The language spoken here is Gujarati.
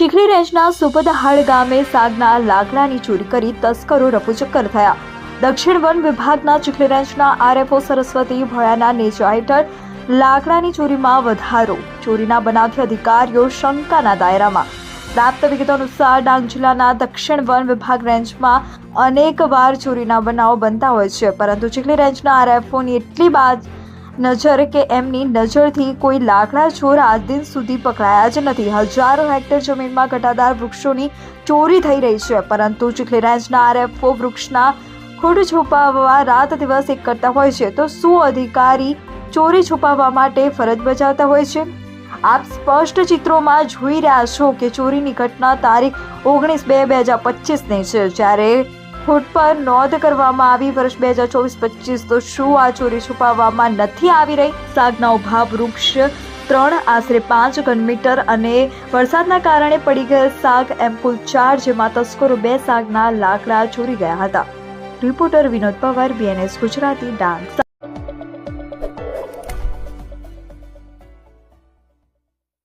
ચીખલી રેન્જના સુપદહાડ ગામે સાગના લાકડાની ચોરી કરી તસ્કરો રફુચક્કર થયા. દક્ષિણ વન વિભાગના ચીખલી રેન્જના આરએફઓ સરસ્વતી ભયાના નેજા હેઠળ લાકડાની ચોરીમાં વધારો. ચોરીના બનાવથી અધિકારીઓ શંકાના દાયરામાં. પ્રાપ્ત વિગતો અનુસાર ડાંગ જિલ્લાના દક્ષિણ વન વિભાગ રેન્જમાં અનેક વાર ચોરીના બનાવો બનતા હોય છે, પરંતુ ચીખલી રેન્જના આરએફઓની એટલી બાદ નજર કે એમની નજરથી કોઈ લાકડા ચોર આજ દિન સુધી પકડાયા જ નથી. હજારો હેક્ટર જમીનમાં ઘટાદાર વૃક્ષોની ચોરી થઈ રહી છે, પરંતુ ચીખલી રેન્જના આરએફઓ વૃક્ષના ખોડ છુપાવવા રાત દિવસ એક કરતા હોય છે, તો શું અધિકારી ચોરી છુપાવવા માટે ફરજ બજાવતા હોય છે? આપ સ્પષ્ટ ચિત્રોમાં જોઈ રહ્યા છો કે ચોરીની ઘટના તારીખ ઓગણીસ બે બે હજાર પચીસની છે, જ્યારે ફૂટ પર નોંધ કરવામાં આવી. વર્ષ બે હજાર ચોવીસ પચીસ તો શું આ ચોરી છુપાવવામાં નથી આવી રહી? સાગના ઊભા વૃક્ષ ત્રણ, આશરે પાંચ ઘનમીટર અને વરસાદના કારણે પડી ગયેલ સાગ એમ કુલ ચાર, જેમાં તસ્કરો બે સાગના લાકડા ચોરી ગયા હતા. Reporter Vinod Pawar BNS Gujarati Dang.